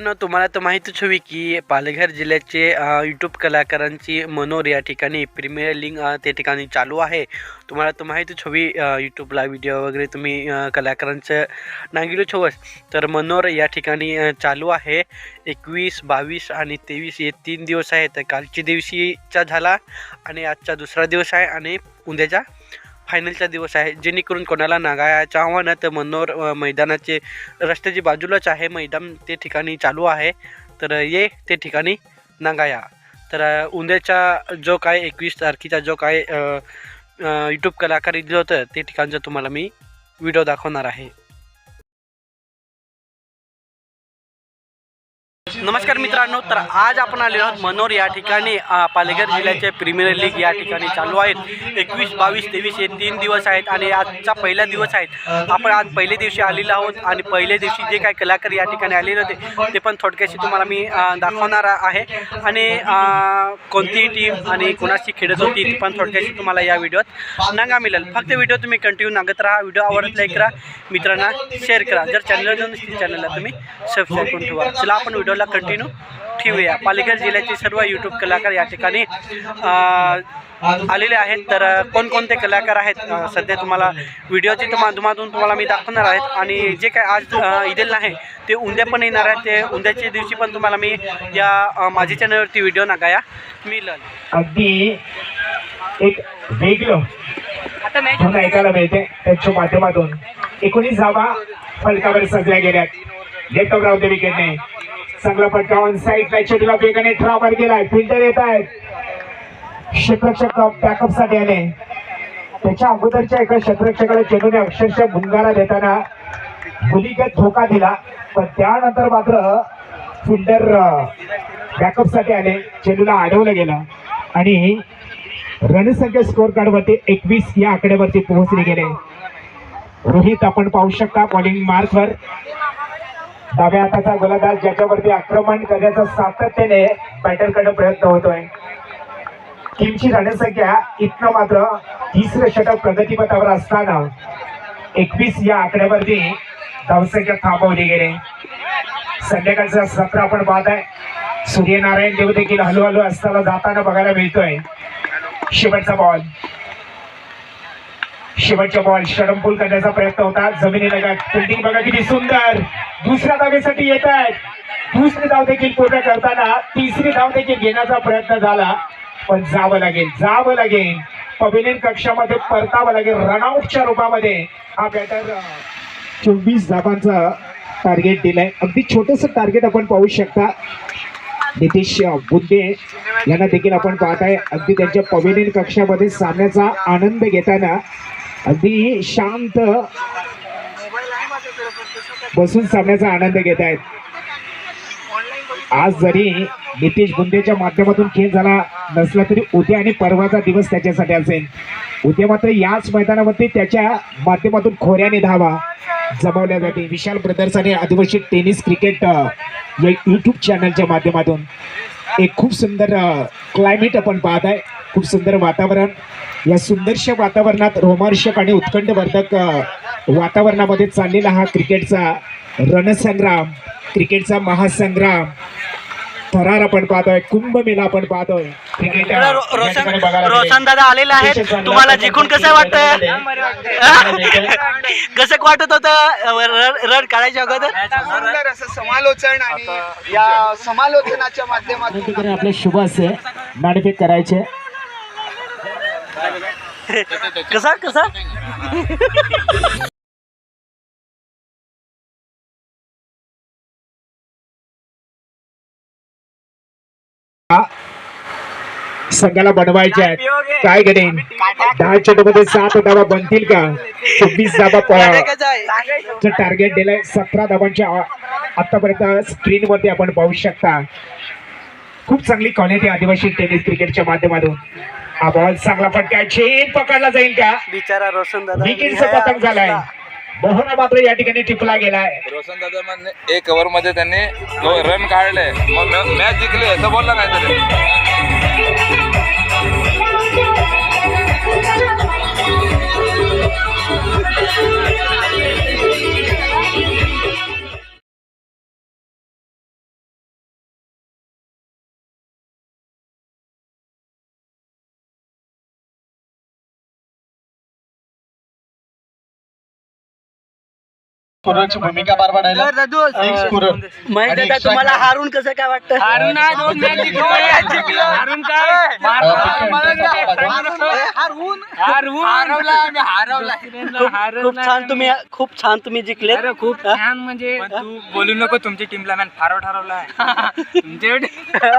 न तुम्हाला तर माहीतच हवी की पालघर जिल्ह्याचे यूट्यूब कलाकारांची मनोर या ठिकाणी प्रीमियर लिंग त्या ठिकाणी चालू आहे. तुम्हाला तर माहीतच हवी यूट्यूबला व्हिडिओ वगैरे तुम्ही कलाकारांचं नागिलोच हवंच तर मनोर या ठिकाणी चालू आहे. एकवीस बावीस आणि तेवीस हे तीन दिवस आहेत. तर कालच्या दिवशीचा झाला आणि आजचा दुसरा दिवस आहे आणि उद्याचा फायनलचा दिवस आहे. जेणेकरून कोणाला नागायचं आव्हान आहे तर मनोर मैदानाचे रस्त्याची बाजूलाच आहे मैदान ते ठिकाणी चालू आहे. तर ये ते ठिकाणी नागाया. तर उद्याचा जो काय एकवीस तारखेचा जो काय यूट्यूब कलाकार दिलं होतं ते ठिकाणचं तुम्हाला मी व्हिडिओ दाखवणार आहे. नमस्कार मित्रांनो तर आज आपण आलेलो आहोत मनोर या ठिकाणी. पालघर जिल्ह्याचे प्रीमियर लीग या ठिकाणी चालू आहेत. एकवीस बावीस तेवीस हे तीन दिवस आहेत आणि आजचा पहिला दिवस आहेत. आपण आज पहिल्या दिवशी आलेलो आहोत आणि पहिल्या दिवशी जे काही कलाकार या ठिकाणी आलेले होते ते पण थोडक्याशी तुम्हाला मी दाखवणार आहे. आणि कोणतीही टीम आणि कोणाशी खेळत होती ती पण थोडक्याशी तुम्हाला या व्हिडिओत नागा मिळेल. फक्त व्हिडिओ तुम्ही कंटिन्यू नागत राहा. व्हिडिओ आवडत लाईक करा. मित्रांना शेअर करा. जर चॅनल चॅनलला तुम्ही सबस्क्राईब करून ठेवा. चला आपण व्हिडिओला कंटिन्यू ठेवूया. पालघर जिल्ह्याचे सर्व यूट्यूब कलाकार या ठिकाणी आलेले आहेत. तर कोणकोणते कलाकार आहेत? सध्या तुम्हाला व्हिडिओच्या त्या माध्यमातून तुम्हाला मी दाखवणार आहेत. आणि जे काय आज ईदेल आहे ते उद्या पण येणार आहे ते उद्याच्या दिवशी पण तुम्हाला मी या माझ्या चॅनलवरती व्हिडिओ नकाया मिळेल. अगदी एक वेगळं आता मॅच धून ऐकायला मिळते. त्यांच्या माध्यमातून एकोणीस धावा फलकावर सजल्या गेल्यात. ऑफ राहते विकेटने. चांगला फटका ऑन साईड चेडूला वेगाने ट्रावर गेलाय. फिल्डर येत आहेत. क्षेत्रक्षक बॅकअपसाठी आले त्याच्या अगोदरच्या एका क्षेत्रक्षकाला चेंडूने अक्षरशः भुंगारा देताना मुलीगत धोका दिला. पण त्यानंतर मात्र फिल्डर बॅकअपसाठी आले चेंडूला अडवलं गेलं. आणि रणसंख्या स्कोर कार्ड वरती एकवीस या आकड्यावरती पोहोचले गेले. रोहित आपण पाहू शकता बॉलिंग मार्कवर डाव्या हाताचा गोलंदाज ज्याच्यावरती आक्रमण करण्याचा सातत्याने बॅटरकडे प्रयत्न होतोय. टीमची रणसंख्या इतकं मात्र तिसरं षटक प्रगतीपथावर असताना एकवीस या आकड्यावरती धावसंख्या थांबवली गेले. संध्याकाळचा सत्र आपण पाहत आहे. सूर्यनारायण देव देखील हळूहळू असताना जाताना बघायला मिळतोय. शेवटचा बॉल शेवटच्या बॉल षडमपूल करण्याचा प्रयत्न होता. जमिनीला फिल्डिंग बघा किती सुंदर. दुसऱ्या धावेसाठी येत आहेत. दुसरी धाव देखील पूर्ण करताना तिसरी धाव देखील घेण्याचा प्रयत्न झाला पण जावं लागेल जावं लागेल. पवेलियन कक्षामध्ये परतावं लागेल रनआउटच्या रूपामध्ये. हा बॅटर चोवीस धावांचा टार्गेट दिलाय. अगदी छोटस टार्गेट आपण पाहू शकता. नितीश बुद्धे यांना देखील आपण पाहताय. अगदी त्यांच्या पवेलियन कक्षामध्ये सामन्याचा आनंद घेताना अगदी शांत बसून सामन्याचा आनंद घेत आहेत. आज जरी नितीश बुंदेच्या माध्यमातून खेळ झाला नसला तरी उद्या आणि परवाचा दिवस त्याच्यासाठी असेल. उद्या मात्र याच मैदानामध्ये त्याच्या माध्यमातून खोऱ्याने धावा जमवल्या जाते विशाल ब्रदर्स आणि आदिवासी टेनिस क्रिकेट अ, या यूट्यूब चॅनलच्या माध्यमातून. एक खूप सुंदर क्लायमेट आपण पाहत आहे. खूप सुंदर वातावरण. या सुंदरशा वातावरणात रोमांचक आणि उत्कंठवर्धक वातावरणामध्ये चाललेला हा क्रिकेटचा रणसंग्राम क्रिकेटचा महासंग्राम. थरार आपण पाहतोय कुंभमेला आपण पाहतोय. रोशन दादा आलेले आहेत. तुम्हाला जिंकून कसं वाटतं कसं वाटत होतं रड रड काढायच्या अगोदर? सुंदर असं समालोचन आणि या समालोचनाच्या माध्यमातून आपले शुभ असे नाणेफेक करायचे. कसा कसा? संघाला बनवायचे आहेत. काय घडेल दहा चेंडूमध्ये सात धावा बनतील का? चोवीस धावा टार्गेट दिलंय सतरा धावांच्या आ- आतापर्यंत स्क्रीन वरती आपण पाहू शकता. खूप चांगली क्वालिटी आदिवासी टेनिस क्रिकेटच्या माध्यमातून. हा बॉल चांगला फटका चेन पकडला जाईल का? बिचारा रोशन दादा. विकेटचा पतंग झालाय. मोहना मात्र या ठिकाणी टिपला गेलाय. रोशन दादा म्हणणे एक ओव्हरमध्ये त्यांनी रन काढले मग मॅच जिंकली असं बोलला काहीतरी स्कोररची भूमिका पार पाडायला? एक तुम्हाला. हारून कसं काय वाटतं? हारून नाही, दोन जिंकलो. हारून काय? अ, हारून खूप छान तुम्ही खूप छान तुम्ही जिंकले अरे खूप छान म्हणजे तू बोलू नको तुमची टीमला मॅन फार ठरवलाय तुमच्या एवढे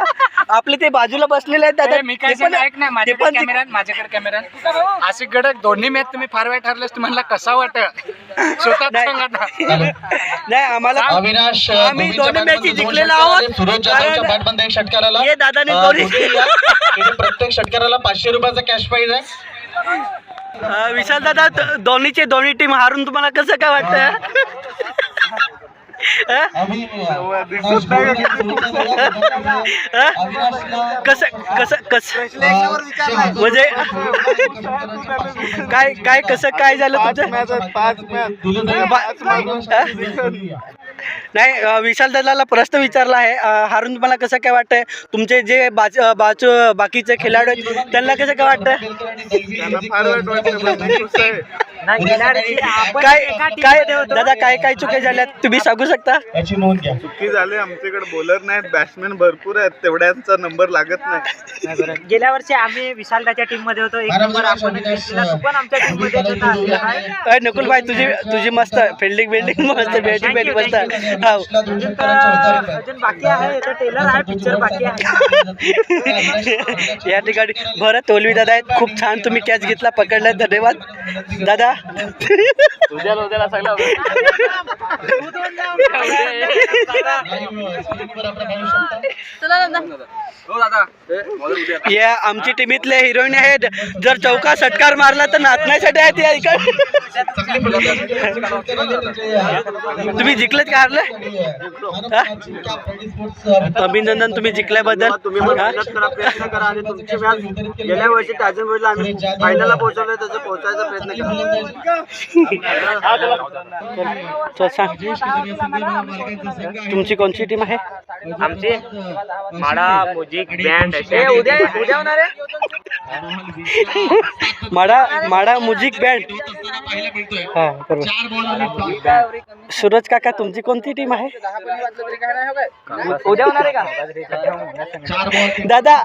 आपले ते बाजूला बसलेले आहेत दादा. मी काय ऐक ना ते माझ्याकडे पण कॅमेरा माझ्याकडे कॅमेरा. अशी गडक दोन्ही मॅच तुम्ही फार वेळ ठरलेस तुम्हाला कसा वाटत नाही. आम्हाला अविनाश आम्ही दोन्ही मॅची जिंकलेलो आहोत. सूरज जाधवच्या एक षटकाराला ये दादाने अ, दोन्ही- दोघी या. इथे प्रत्येक षटकाराला पाचशे रुपयाचा कॅश प्राईज आहे अं, विशाल दादा त- दोन्हीचे दोन्ही टीम हारून तुम्हाला कसं काय वाटतं? कसं कसं कसं? म्हणजे काय काय कसं काय झालं तुमचं नाही विशाल दादाला प्रश्न विचारला आहे. हारून तुम्हाला कसं काय वाटतंय? तुमचे जे बाज बाजू बाकीचे खेळाडू आहेत त्यांना कसं काय वाटतं काय काय दादा काय काय चुके झाल्यात? तुम्ही सांगू शकता? चुकी झाली आमच्याकडे बॉलर नाहीत बॅट्समॅन भरपूर आहेत तेवढ्यांचा नंबर लागत नाही. गेल्या वर्षी आम्ही विशालदाच्या टीममध्ये होतो. एक नंबर आपण पण आमच्या टीममध्ये नकुल भाई तुझी तुझी मस्त फिल्डिंग बिल्डिंग मस्त बॅटिंग बॅटिंग मस्त. अजून तर अजून बाकी आहे याचा टेलर आहे पिक्चर बाकी आहे. या ठिकाणी बरं तोलवी दादा आहेत. खूप छान तुम्ही कॅच घेतला पकडला धन्यवाद. दादा. शकता. या आमची टीमीतले हिरोईन आहेत. जर चौका षटकार मारला तर नाचण्यासाठी आहेत या इकडे. तुम्ही जिंकलेत का? हारले हा? अभिनंदन तुम्ही जिंकल्याबद्दल हा? गेल्या वर्षी त्याच्या आम्ही फायनलला पोहोचवलं तसं पोहोचायचा प्रयत्न सांग. तुमची कोणची टीम आहे? आमची माडा म्युझिक बँड उद्या उद्या होणार आहे? माडा माडा म्युझिक बँड हा बरोबर. सूरज काका तुमची कोणती टीम आहे? उद्या होणार आहे का? चार बॉल दादा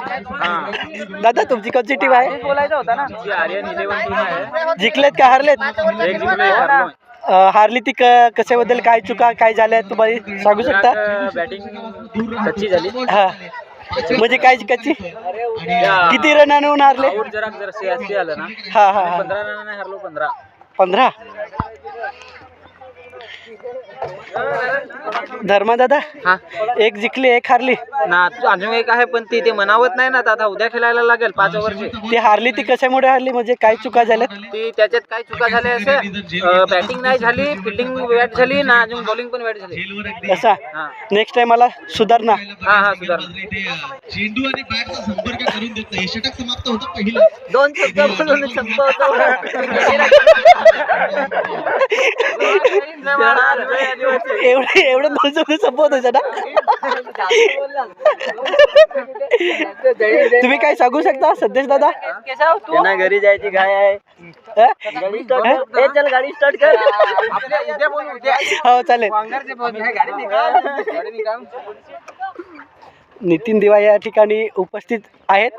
दादा तुमची कोणती टीम आहे? बोलायचं होता ना. जिंकलेत का हारलेत? अं, हारली ती क- कशाबद्दल? काय चुका काय झाल्या तुम्हाला सांगू शकता? बॅटिंग सच्ची झाली. हा. म्हणजे काय कच्ची? किती रन आणून हारले? जरा जर सीएससी आलं ना. हा हा हा. पंधरा रनाने हरलो पंधरा. पंधरा धर्मा दादा हा. एक जिंकली एक हारली. ना तू अजून एक आहे पण ती ते मनावत नाही ना आता उद्या खेळायला लागेल पाच ओव्हरची. ती हारली ती कशामुळे हारली? म्हणजे काय चुका झाल्यात? ती त्याच्यात काय चुका झाल्या असे? बॅटिंग नाही झाली फिल्डिंग बॅट झाली ना अजून बॉलिंग पण बॅट झाली. असा हा. नेक्स्ट टाइम मला सुधारणा. हा हा सुधार चेंडू आणि बॅटचा संपर्क करून देत हे षटक समाप्त होतं पहिलं. दोन शब्द बोलून एवढे एवढं होता ना तुम्ही काय सांगू शकता सध्याच दादा? त्यांना घरी जायची घाय आहे. अ? गाडी स्टार्ट कर. चल गाडी स्टार्ट कर. हो चालेल. नितीन दिवा या ठिकाणी उपस्थित आहेत.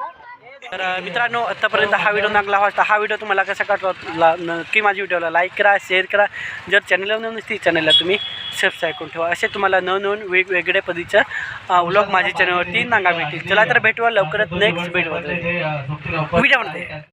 तर मित्रांनो आत्तापर्यंत हा व्हिडिओ लागला वाटता हा व्हिडिओ तुम्हाला कसा वाटला नक्की माझ्या व्हिडिओला लाईक करा शेअर करा. जर चॅनलला नवीन नसतील चॅनलला तुम्ही सबस्क्राईब करून ठेवा. असे तुम्हाला नवनवीन वेगवेगळ्या पद्धतीचं व्लॉग माझ्या चॅनलवरती नांगा भेटतील. चला तर भेटवा लवकरच नेक्स्ट व्हिडिओ व्हिडिओमध्ये